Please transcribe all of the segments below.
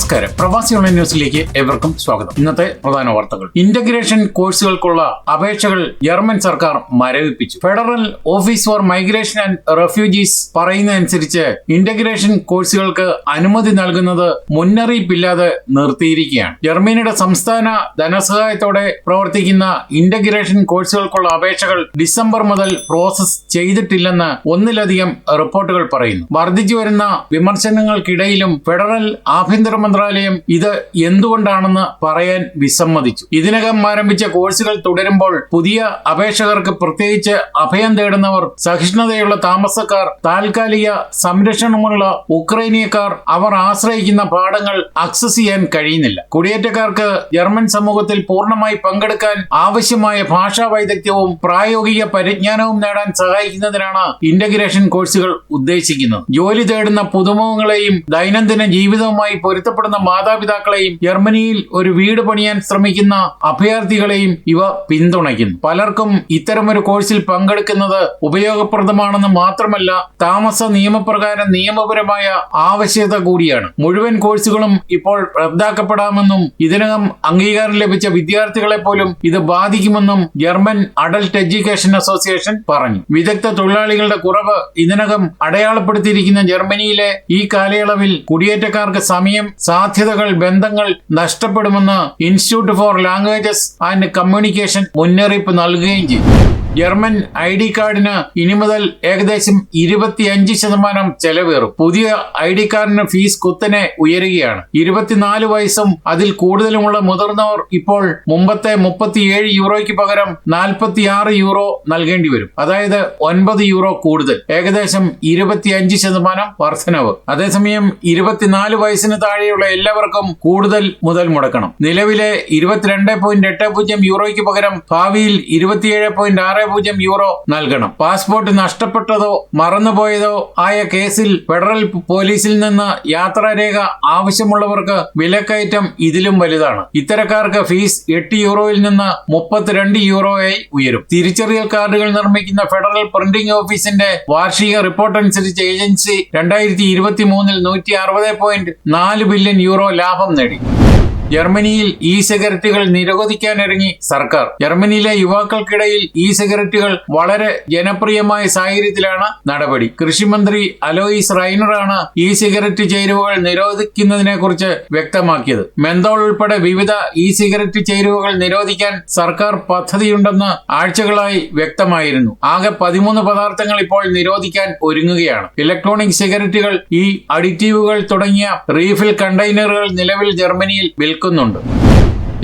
നമസ്കാരം. പ്രവാസി ഓൺലൈൻ ന്യൂസിലേക്ക് ഏവർക്കും സ്വാഗതം. ഇന്നത്തെ പ്രധാന വാർത്തകൾ. ഇന്റഗ്രേഷൻ കോഴ്സുകൾക്കുള്ള അപേക്ഷകൾ ജർമ്മൻ സർക്കാർ മരവിപ്പിച്ചു. Federal office for migration and refugees പറയുന്നതനുസരിച്ച് ഇന്റഗ്രേഷൻ കോഴ്സുകൾക്ക് അനുമതി നൽകുന്നത് മുന്നറിയിപ്പില്ലാതെ നിർത്തിയിരിക്കുകയാണ്. ജർമ്മനിയുടെ സംസ്ഥാന ധനസഹായത്തോടെ പ്രവർത്തിക്കുന്ന ഇന്റഗ്രേഷൻ കോഴ്സുകൾക്കുള്ള അപേക്ഷകൾ ഡിസംബർ മുതൽ പ്രോസസ് ചെയ്തിട്ടില്ലെന്ന് ഒന്നിലധികം റിപ്പോർട്ടുകൾ പറയുന്നു. വർദ്ധിച്ചു വരുന്ന വിമർശനങ്ങൾക്കിടയിലും ഫെഡറൽ ആഭ്യന്തര മന്ത്രാലയം ഇത് എന്തുകൊണ്ടാണെന്ന് പറയാൻ വിസമ്മതിച്ചു. ഇതിനകം ആരംഭിച്ച കോഴ്സുകൾ തുടരുമ്പോൾ പുതിയ അപേക്ഷകർക്ക് പ്രത്യേകിച്ച് അഭയം തേടുന്നവർ സഹിഷ്ണുതയുള്ള താമസക്കാർ താൽക്കാലിക സംരക്ഷണമുള്ള ഉക്രൈനിയക്കാർ അവർ ആശ്രയിക്കുന്ന പാഠങ്ങൾ ആക്സസ് ചെയ്യാൻ കഴിയുന്നില്ല. കുടിയേറ്റക്കാർക്ക് ജർമ്മൻ സമൂഹത്തിൽ പൂർണമായി പങ്കെടുക്കാൻ ആവശ്യമായ ഭാഷാ വൈദഗ്ധ്യവും പ്രായോഗിക പരിജ്ഞാനവും നേടാൻ സഹായിക്കുന്നതിനാണ് ഇന്റഗ്രേഷൻ കോഴ്സുകൾ ഉദ്ദേശിക്കുന്നത്. ജോലി തേടുന്ന പുതുമുഖങ്ങളെയും ദൈനംദിന ജീവിതവുമായി പൊരുത്തപ്പെടുന്ന മാതാപിതാക്കളെയും ജർമ്മനിയിൽ ഒരു വീട് പണിയാൻ ശ്രമിക്കുന്ന അഭയാർത്ഥികളെയും ഇവ പിന്തുണയ്ക്കുന്നു. പലർക്കും ഇത്തരമൊരു കോഴ്സിൽ പങ്കെടുക്കുന്നത് ഉപയോഗപ്രദമാണെന്ന് മാത്രമല്ല താമസ നിയമപ്രകാരം നിയമപരമായ ആവശ്യകത കൂടിയാണ്. മുഴുവൻ കോഴ്സുകളും ഇപ്പോൾ റദ്ദാക്കപ്പെടാമെന്നും ഇതിനകം അംഗീകാരം ലഭിച്ച വിദ്യാർത്ഥികളെ പോലും ഇത് ബാധിക്കുമെന്നും ജർമ്മൻ അഡൽട്ട് എഡ്യൂക്കേഷൻ അസോസിയേഷൻ പറഞ്ഞു. വിദഗ്ധ തൊഴിലാളികളുടെ കുറവ് ഇതിനകം അടയാളപ്പെടുത്തിയിരിക്കുന്ന ജർമ്മനിയിലെ ഈ കാലയളവിൽ കുടിയേറ്റക്കാർക്ക് സമയം സാധ്യതകൾ ബന്ധങ്ങൾ നഷ്ടപ്പെടുമെന്ന് institute for languages and communication മുന്നറിയിപ്പ് നൽകുകയും ചെയ്തു. ജർമ്മൻ ഐ ഡി കാർഡിന് ഇനി മുതൽ ഏകദേശം ഇരുപത്തിയഞ്ച് ശതമാനം ചെലവേറും. പുതിയ ഐ ഡി കാർഡിന് ഫീസ് കുത്തനെ ഉയരുകയാണ്. ഇരുപത്തിനാല് വയസ്സും അതിൽ കൂടുതലുമുള്ള മുതിർന്നവർ ഇപ്പോൾ മുമ്പത്തെ മുപ്പത്തിയേഴ് യൂറോയ്ക്ക് പകരം നാൽപ്പത്തിയാറ് യൂറോ നൽകേണ്ടി വരും. അതായത് ഒൻപത് യൂറോ കൂടുതൽ. ഏകദേശം ഇരുപത്തിയഞ്ച് ശതമാനം വർധനവ്. അതേസമയം ഇരുപത്തിനാല് വയസ്സിന് താഴെയുള്ള എല്ലാവർക്കും കൂടുതൽ മുതൽ മുടക്കണം. നിലവിലെ ഇരുപത്തിരണ്ട് പോയിന്റ് എട്ട് പൂജ്യം യൂറോയ്ക്ക് പകരം ഭാവിയിൽ ഇരുപത്തിയേഴ് പോയിന്റ് ആറ് പൂജ്യം യൂറോ നൽകണം. പാസ്പോർട്ട് നഷ്ടപ്പെട്ടതോ മറന്നുപോയതോ ആയ കേസിൽ ഫെഡറൽ പോലീസിൽ നിന്ന് യാത്രാരേഖ ആവശ്യമുള്ളവർക്ക് വിലക്കയറ്റം ഇതിലും വലുതാണ്. ഇത്തരക്കാർക്ക് ഫീസ് എട്ട് യൂറോയിൽ നിന്ന് മുപ്പത്തിരണ്ട് യൂറോയായി ഉയരും. തിരിച്ചറിയൽ കാർഡുകൾ നിർമ്മിക്കുന്ന ഫെഡറൽ പ്രിന്റിംഗ് ഓഫീസിന്റെ വാർഷിക റിപ്പോർട്ട് അനുസരിച്ച് ഏജൻസി രണ്ടായിരത്തി ഇരുപത്തി മൂന്നിൽ നൂറ്റി അറുപത് പോയിന്റ് നാല് ബില്യൺ യൂറോ ലാഭം നേടി. ജർമ്മനിയിൽ ഇ സിഗരറ്റുകൾ നിരോധിക്കാനിറങ്ങി സർക്കാർ. ജർമ്മനിയിലെ യുവാക്കൾക്കിടയിൽ ഇ സിഗരറ്റുകൾ വളരെ ജനപ്രിയമായ സാഹചര്യത്തിലാണ് നടപടി. കൃഷിമന്ത്രി അലോയിസ് റൈനറാണ് ഇ സിഗരറ്റ് ചേരുവകൾ നിരോധിക്കുന്നതിനെ കുറിച്ച് വ്യക്തമാക്കിയത്. മെന്തോൾ ഉൾപ്പെടെ വിവിധ ഇ സിഗരറ്റ് ചേരുവകൾ നിരോധിക്കാൻ സർക്കാർ പദ്ധതിയുണ്ടെന്ന് ആഴ്ചകളായി വ്യക്തമായിരുന്നു. ആകെ പതിമൂന്ന് പദാർത്ഥങ്ങൾ ഇപ്പോൾ നിരോധിക്കാൻ ഒരുങ്ങുകയാണ്. ഇലക്ട്രോണിക് സിഗരറ്റുകൾ ഈ അഡിറ്റീവുകൾ തുടങ്ങിയ റീഫിൽ കണ്ടെയ്നറുകൾ നിലവിൽ ജർമ്മനിയിൽ വിൽക്കുന്നുണ്ട്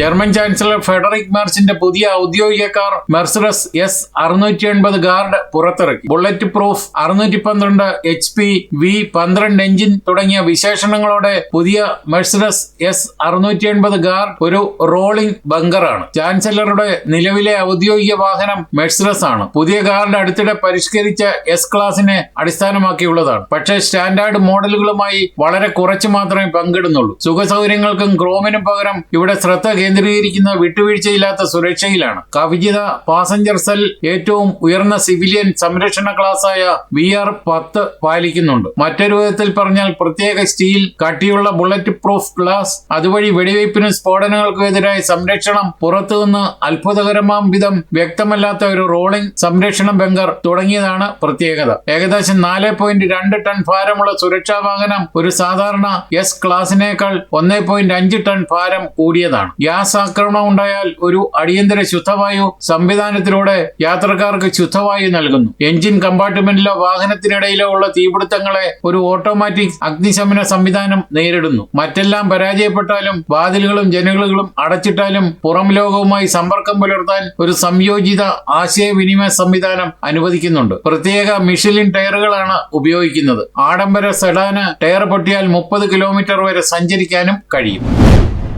ജർമ്മൻ ചാൻസലർ ഫെഡറിക് മാർച്ചിന്റെ പുതിയ ഔദ്യോഗിക കാർ മെർസറസ് എസ് അറുന്നൂറ്റി എൺപത് ഗാർഡ് പുറത്തിറക്കി. ബുള്ളറ്റ് പ്രൂഫ് അറുന്നൂറ്റി പന്ത്രണ്ട് എച്ച് പി വി പന്ത്രണ്ട് എഞ്ചിൻ തുടങ്ങിയ വിശേഷണങ്ങളോടെ പുതിയ മെർസറസ് എസ് അറുന്നൂറ്റി എൺപത് ഗാർഡ് ഒരു റോളിംഗ് ബങ്കറാണ് ചാൻസലറുടെ നിലവിലെ ഔദ്യോഗിക വാഹനം മെർസറസ് ആണ്. പുതിയ ഗാർഡ് അടുത്തിടെ പരിഷ്കരിച്ച എസ് ക്ലാസിനെ അടിസ്ഥാനമാക്കിയുള്ളതാണ്. പക്ഷേ സ്റ്റാൻഡേർഡ് മോഡലുകളുമായി വളരെ കുറച്ച് മാത്രമേ പങ്കിടുന്നുള്ളൂ. സുഖസൗകര്യങ്ങൾക്കും ക്രോമിനും പകരം ഇവിടെ ശ്രദ്ധ കേന്ദ്രീകരിക്കുന്ന വിട്ടുവീഴ്ചയില്ലാത്ത സുരക്ഷയിലാണ്. കവിജിത പാസഞ്ചർ സെൽ ഏറ്റവും ഉയർന്ന സിവിലിയൻ സംരക്ഷണ ക്ലാസ്സായ വി ആർ പത്ത് പാലിക്കുന്നുണ്ട്. മറ്റൊരു വിധത്തിൽ പറഞ്ഞാൽ പ്രത്യേക സ്റ്റീൽ കട്ടിയുള്ള ബുള്ളറ്റ് പ്രൂഫ് ഗ്ലാസ് അതുവഴി വെടിവയ്പ്പിനും സ്ഫോടനങ്ങൾക്കും എതിരായ സംരക്ഷണം പുറത്തുനിന്ന് അത്ഭുതകരമാം വിധം വ്യക്തമല്ലാത്ത ഒരു റോളിംഗ് സംരക്ഷണ ബങ്കർ തുടങ്ങിയതാണ് പ്രത്യേകത. ഏകദേശം നാല് പോയിന്റ് രണ്ട് ടൺ ഭാരമുള്ള സുരക്ഷാ വാഹനം ഒരു സാധാരണ എസ് ക്ലാസിനേക്കാൾ ഒന്നേ പോയിന്റ് അഞ്ച് ടൺ ഭാരം കൂടിയതാണ്. ഗ്യാസ് ആക്രമണം ഉണ്ടായാൽ ഒരു അടിയന്തര ശുദ്ധവായു സംവിധാനത്തിലൂടെ യാത്രക്കാർക്ക് ശുദ്ധവായു നൽകുന്നു. എഞ്ചിൻ കമ്പാർട്ട്മെന്റിലോ വാഹനത്തിനിടയിലോ ഉള്ള തീപിടുത്തങ്ങളെ ഒരു ഓട്ടോമാറ്റിക് അഗ്നിശമന സംവിധാനം നേരിടുന്നു. മറ്റെല്ലാം പരാജയപ്പെട്ടാലും വാതിലുകളും ജനലുകളും അടച്ചിട്ടാലും പുറം ലോകവുമായി സമ്പർക്കം പുലർത്താൻ ഒരു സംയോജിത ആശയവിനിമയ സംവിധാനം അനുവദിക്കുന്നുണ്ട്. പ്രത്യേക മിഷലിൻ ടയറുകളാണ് ഉപയോഗിക്കുന്നത്. ആഡംബര സെഡാന് ടയർ പൊട്ടിയാൽ മുപ്പത് കിലോമീറ്റർ വരെ സഞ്ചരിക്കാനും കഴിയും.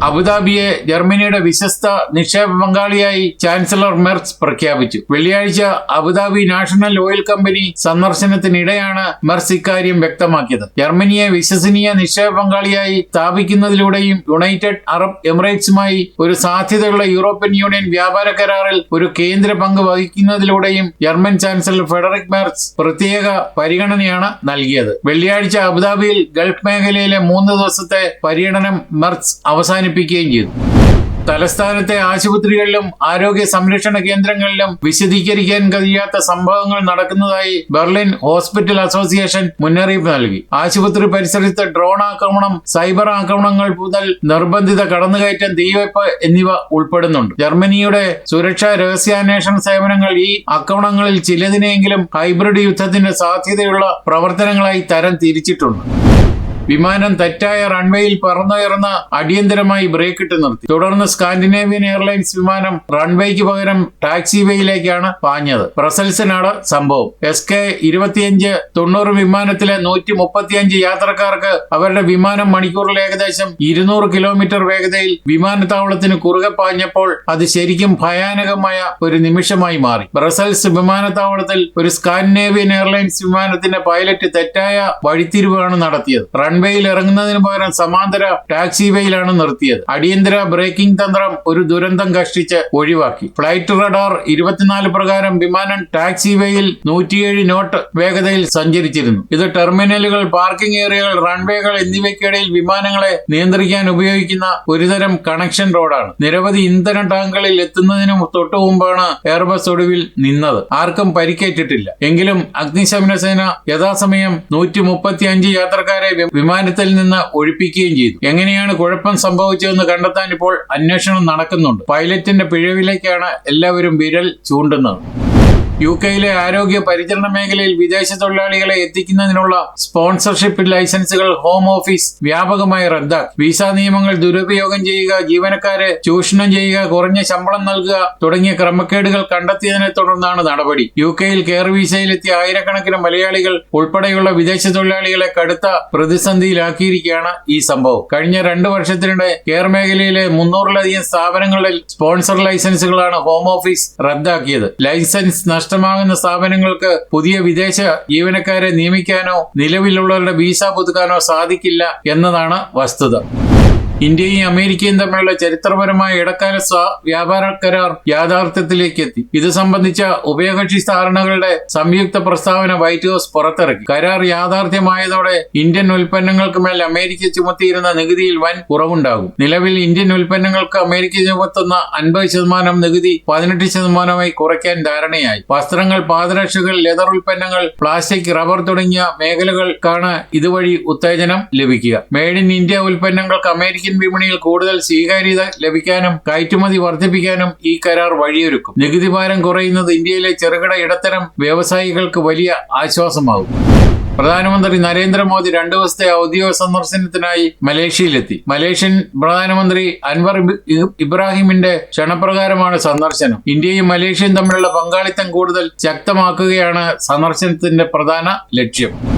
അബുദാബിയെ ജർമ്മനിയുടെ വിശ്വസ്ത നിക്ഷേപ പങ്കാളിയായി ചാൻസലർ മെർസ് പ്രഖ്യാപിച്ചു. വെള്ളിയാഴ്ച Abu Dhabi national oil company സന്ദർശനത്തിനിടെയാണ് Merz ഇക്കാര്യം വ്യക്തമാക്കിയത്. ജർമ്മനിയെ വിശ്വസനീയ നിക്ഷേപ പങ്കാളിയായി സ്ഥാപിക്കുന്നതിലൂടെയും യുണൈറ്റഡ് അറബ് എമിറേറ്റ്സുമായി ഒരു സാധ്യതയുള്ള യൂറോപ്യൻ യൂണിയൻ വ്യാപാര കരാറിൽ ഒരു കേന്ദ്ര പങ്ക് വഹിക്കുന്നതിലൂടെയും ജർമ്മൻ ചാൻസലർ ഫെഡറിക് മെർസ് പ്രത്യേക പരിഗണനയാണ് നൽകിയത്. വെള്ളിയാഴ്ച അബുദാബിയിൽ ഗൾഫ് മേഖലയിലെ മൂന്ന് ദിവസത്തെ പര്യടനം മെർസ് അവസാനിപ്പിക്കുകയും ചെയ്തു. തലസ്ഥാനത്തെ ആശുപത്രികളിലും ആരോഗ്യ സംരക്ഷണ കേന്ദ്രങ്ങളിലും വിശദീകരിക്കാൻ കഴിയാത്ത സംഭവങ്ങൾ നടക്കുന്നതായി ബെർലിൻ ഹോസ്പിറ്റൽ അസോസിയേഷൻ മുന്നറിയിപ്പ് നൽകി. ആശുപത്രി പരിസരത്ത് ഡ്രോൺ ആക്രമണം സൈബർ ആക്രമണങ്ങൾ മുതൽ നിർബന്ധിത കടന്നുകയറ്റം തീവയ്പ് എന്നിവ ഉൾപ്പെടുന്നുണ്ട്. ജർമ്മനിയുടെ സുരക്ഷാ രഹസ്യാന്വേഷണ സേവനങ്ങൾ ഈ ആക്രമണങ്ങളിൽ ചിലതിനെങ്കിലും ഹൈബ്രിഡ് യുദ്ധത്തിന്റെ സാധ്യതയുള്ള പ്രവർത്തനങ്ങളായി തരം തിരിച്ചിട്ടുണ്ട്. വിമാനം തെറ്റായ റൺവേയിൽ പറന്നുയർന്ന അടിയന്തരമായി ബ്രേക്ക് ഇട്ട് നിർത്തി. തുടർന്ന് സ്കാൻഡിനേവിയൻ എയർലൈൻസ് വിമാനം റൺവേക്ക് പകരം ടാക്സി വേയിലേക്കാണ് പാഞ്ഞത്. ബ്രസൽസിനാണ് സംഭവം. എസ് കെ ഇരുപത്തിയഞ്ച് തൊണ്ണൂറ് വിമാനത്തിലെ നൂറ്റി മുപ്പത്തിയഞ്ച് യാത്രക്കാർക്ക് അവരുടെ വിമാനം മണിക്കൂറിൽ ഏകദേശം ഇരുന്നൂറ് കിലോമീറ്റർ വേഗതയിൽ വിമാനത്താവളത്തിന് കുറുകെ പാഞ്ഞപ്പോൾ അത് ശരിക്കും ഭയാനകമായ ഒരു നിമിഷമായി മാറി. ബ്രസൽസ് വിമാനത്താവളത്തിൽ ഒരു സ്കാൻഡിനേവിയൻ എയർലൈൻസ് വിമാനത്തിന്റെ പൈലറ്റ് തെറ്റായ വഴിത്തിരിവാണ് നടത്തിയത്. റൺവേയിൽ ഇറങ്ങുന്നതിന് പകരം സമാന്തര ടാക്സി വേയിലാണ് നിർത്തിയത്. അടിയന്തര ബ്രേക്കിംഗ് തന്ത്രം ഒരു ദുരന്തം കഷ്ടിച്ച് ഒഴിവാക്കി. ഫ്ലൈറ്റ് റഡാർ ഇരുപത്തിനാല് പ്രകാരം വിമാനം ടാക്സി വേയിൽ നൂറ്റിയേഴ് നോട്ട് വേഗതയിൽ സഞ്ചരിച്ചിരുന്നു. ഇത് ടെർമിനലുകൾ പാർക്കിംഗ് ഏരിയകൾ റൺവേകൾ എന്നിവയ്ക്കിടയിൽ വിമാനങ്ങളെ നിയന്ത്രിക്കാൻ ഉപയോഗിക്കുന്ന ഒരുതരം കണക്ഷൻ റോഡാണ്. നിരവധി ഇന്ധന ടാങ്കുകളിൽ എത്തുന്നതിന് തൊട്ടു മുമ്പാണ് എയർബസ് ഒടുവിൽ നിന്നത്. ആർക്കും പരിക്കേറ്റിട്ടില്ല. എങ്കിലും അഗ്നിശമന സേന യഥാസമയം നൂറ്റി മുപ്പത്തി അഞ്ച് യാത്രക്കാരെ വിമാനത്തിൽ നിന്ന് ഒഴിപ്പിക്കുകയും ചെയ്തു. എങ്ങനെയാണ് കുഴപ്പം സംഭവിച്ചതെന്ന് കണ്ടെത്താൻ ഇപ്പോൾ അന്വേഷണം നടക്കുന്നുണ്ട്. പൈലറ്റിന്റെ പിഴവിലേക്കാണ് എല്ലാവരും വിരൽ ചൂണ്ടുന്നത്. യു കെയിലെ ആരോഗ്യ പരിചരണ മേഖലയിൽ വിദേശ തൊഴിലാളികളെ എത്തിക്കുന്നതിനുള്ള സ്പോൺസർഷിപ്പ് ലൈസൻസുകൾ ഹോം ഓഫീസ് വ്യാപകമായി റദ്ദാക്കി. വിസ നിയമങ്ങൾ ദുരുപയോഗം ചെയ്യുക ജീവനക്കാരെ ചൂഷണം ചെയ്യുക കുറഞ്ഞ ശമ്പളം നൽകുക തുടങ്ങിയ ക്രമക്കേടുകൾ കണ്ടെത്തിയതിനെ തുടർന്നാണ് നടപടി. യു കെയിൽ കെയർ വിസയിലെത്തിയ ആയിരക്കണക്കിന് മലയാളികൾ ഉൾപ്പെടെയുള്ള വിദേശ തൊഴിലാളികളെ കടുത്ത പ്രതിസന്ധിയിലാക്കിയിരിക്കുകയാണ് ഈ സംഭവം. കഴിഞ്ഞ രണ്ടു വർഷത്തിനിടെ കെയർ മേഖലയിലെ മുന്നൂറിലധികം സ്ഥാപനങ്ങളിൽ സ്പോൺസർ ലൈസൻസുകളാണ് ഹോം ഓഫീസ് റദ്ദാക്കിയത്. ലൈസൻസ് നഷ്ടമാകുന്ന സ്ഥാപനങ്ങൾക്ക് പുതിയ വിദേശ ജീവനക്കാരെ നിയമിക്കാനോ നിലവിലുള്ളവരുടെ വീസ പുതുക്കാനോ സാധിക്കില്ല എന്നതാണ് വസ്തുത. ഇന്ത്യയും അമേരിക്കയും തമ്മിലുള്ള ചരിത്രപരമായ ഇടക്കാല വ്യാപാര കരാർ യാഥാർത്ഥ്യത്തിലേക്ക് എത്തി ഇത് സംബന്ധിച്ച ഉഭയകക്ഷി ധാരണകളുടെ സംയുക്ത പ്രസ്താവന വൈറ്റ് ഹൗസ് പുറത്തിറക്കി. കരാർ യാഥാർത്ഥ്യമായതോടെ ഇന്ത്യൻ ഉൽപ്പന്നങ്ങൾക്ക് മേൽ അമേരിക്ക ചുമത്തിയിരുന്ന നികുതിയിൽ വൻ കുറവുണ്ടാകും. നിലവിൽ ഇന്ത്യൻ ഉൽപ്പന്നങ്ങൾക്ക് അമേരിക്ക ചുമത്തുന്ന അൻപത് ശതമാനം നികുതി പതിനെട്ട് ശതമാനമായി കുറയ്ക്കാൻ ധാരണയായി. വസ്ത്രങ്ങൾ പാദരക്ഷകൾ ലെതർ ഉൽപ്പന്നങ്ങൾ പ്ലാസ്റ്റിക് റബ്ബർ തുടങ്ങിയ മേഖലകൾക്കാണ് ഇതുവഴി ഉത്തേജനം ലഭിക്കുക. മെയ്ഡ് ഇൻ ഇന്ത്യ ഉൽപ്പന്നങ്ങൾക്ക് അമേരിക്കൻ വിപണിയിൽ കൂടുതൽ സ്വീകാര്യത ലഭിക്കാനും കയറ്റുമതി വർദ്ധിപ്പിക്കാനും ഈ കരാർ വഴിയൊരുക്കും. നികുതി ഭാരം കുറയുന്നത് ഇന്ത്യയിലെ ചെറുകിട ഇടത്തരം വ്യവസായികൾക്ക് വലിയ ആശ്വാസമാകും. പ്രധാനമന്ത്രി നരേന്ദ്രമോദി രണ്ടു ദിവസത്തെ ഔദ്യോഗിക സന്ദർശനത്തിനായി മലേഷ്യയിലെത്തി. മലേഷ്യൻ പ്രധാനമന്ത്രി അൻവർ ഇബ്- ഇബ്രാഹിമിന്റെ ക്ഷണപ്രകാരമാണ് സന്ദർശനം. ഇന്ത്യയും മലേഷ്യയും തമ്മിലുള്ള പങ്കാളിത്തം കൂടുതൽ ശക്തമാക്കുകയാണ് സന്ദർശനത്തിന്റെ പ്രധാന ലക്ഷ്യം.